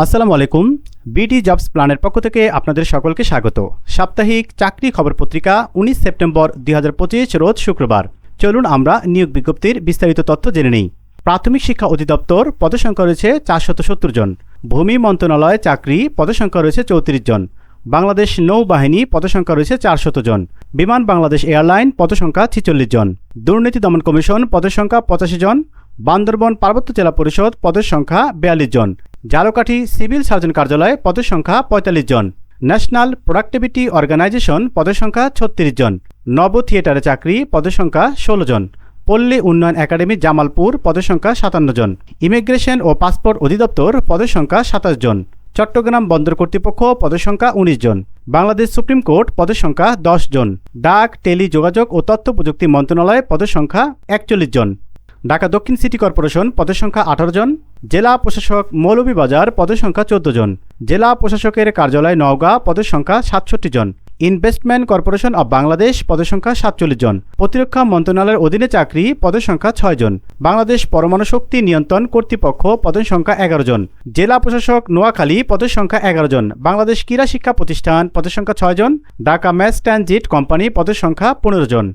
আসসালামু আলাইকুম। BD jobs প্ল্যানের পক্ষ থেকে আপনাদের সকলকে স্বাগত। সাপ্তাহিক চাকরি খবর পত্রিকা উনিশ সেপ্টেম্বর দুই হাজার পঁচিশ রোজ শুক্রবার। চলুন আমরা নিয়োগ বিজ্ঞপ্তির বিস্তারিত তথ্য জেনে নিই। প্রাথমিক শিক্ষা অধিদপ্তর পদসংখ্যা রয়েছে চারশত সত্তর জন। ভূমি মন্ত্রণালয় চাকরি পদসংখ্যা রয়েছে চৌত্রিশ জন। বাংলাদেশ নৌবাহিনী পদসংখ্যা রয়েছে চারশত জন। বিমান বাংলাদেশ এয়ারলাইন পদসংখ্যা ছিচল্লিশ জন। দুর্নীতি দমন কমিশন পদসংখ্যা পঁচাশি জন। বান্দরবন পার্বত্য জেলা পরিষদ পদের সংখ্যা বিয়াল্লিশ জন। জালকাঠি সিভিল সার্জন কার্যালয়ে পদের সংখ্যা পঁয়তাল্লিশ জন। ন্যাশনাল প্রোডাক্টিভিটি অর্গানাইজেশন পদের সংখ্যা ছত্রিশ জন। নব থিয়েটারে চাকরি পদের সংখ্যা ষোলো জন। পল্লী উন্নয়ন একাডেমি জামালপুর পদের সংখ্যা সাতান্ন জন। ইমিগ্রেশন ও পাসপোর্ট অধিদপ্তর পদের সংখ্যা সাতাশ জন। চট্টগ্রাম বন্দর কর্তৃপক্ষ পদের সংখ্যা উনিশ জন। বাংলাদেশ সুপ্রিম কোর্ট পদের সংখ্যা দশ জন। ডাক, টেলি, যোগাযোগ ও তথ্য প্রযুক্তি মন্ত্রণালয় পদের সংখ্যা একচল্লিশ জন। ঢাকা দক্ষিণ সিটি কর্পোরেশন পদের সংখ্যা আঠারো জন, জেলা প্রশাসক মৌলভীবাজার পদের সংখ্যা চোদ্দ জন, জেলা প্রশাসকের কার্যালয় নওগাঁ পদের সংখ্যা সাতষট্টি জন, ইনভেস্টমেন্ট কর্পোরেশন অব বাংলাদেশ পদের সংখ্যা সাতচল্লিশ জন, প্রতিরক্ষা মন্ত্রণালয়ের অধীনে চাকরি পদের সংখ্যা ছয় জন, বাংলাদেশ পরমাণু শক্তি নিয়ন্ত্রণ কর্তৃপক্ষ পদের সংখ্যা এগারো জন, জেলা প্রশাসক নোয়াখালী পদের সংখ্যা এগারো জন, বাংলাদেশ ক্রীড়া শিক্ষা প্রতিষ্ঠান পদের সংখ্যা ছয় জন, ঢাকা ম্যাচ ট্রানজিট কোম্পানি পদের সংখ্যা পনেরো জন।